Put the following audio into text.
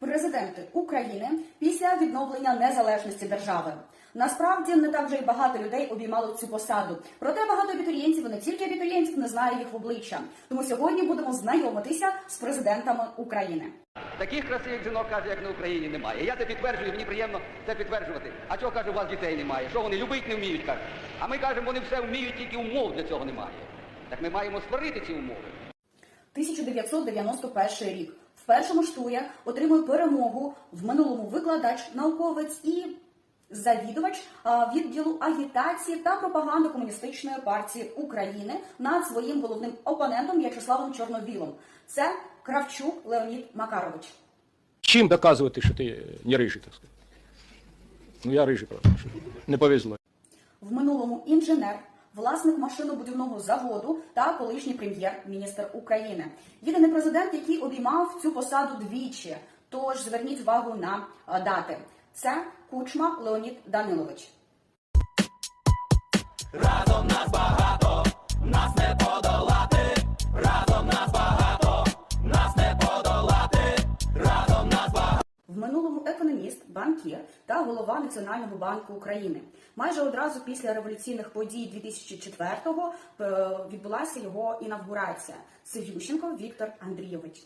Президенти України після відновлення незалежності держави. Насправді не так вже й багато людей обіймали цю посаду. Проте багато абітурієнтів, і не тільки абітурієнтів, не знає їх в обличчя. Тому сьогодні будемо знайомитися з президентами України. Таких красивих жінок, каже, як на Україні, немає. Я це підтверджую, мені приємно це підтверджувати. А чого каже, у вас дітей немає? Що вони любить не вміють, каже. А ми кажемо, вони все вміють, тільки умов для цього немає. Так ми маємо створити ці умови. 1991 рік. Першому ж турі отримує перемогу в минулому викладач, науковець і завідувач відділу агітації та пропаганди комуністичної партії України над своїм головним опонентом В'ячеславом Чорновілом. Це Кравчук Леонід Макарович. Чим доказувати, що ти не рижий, так сказати? Ну я рижий, правда. Не повезло. В минулому інженер, власник машинобудівного заводу та колишній прем'єр-міністр України. Єдиний президент, який обіймав цю посаду двічі. Тож зверніть увагу на е, дати. Це Кучма Леонід Данилович. Банкір та голова Національного банку України. Майже одразу після революційних подій 2004-го е, відбулася його інавгурація. Це Ющенко Віктор Андрійович.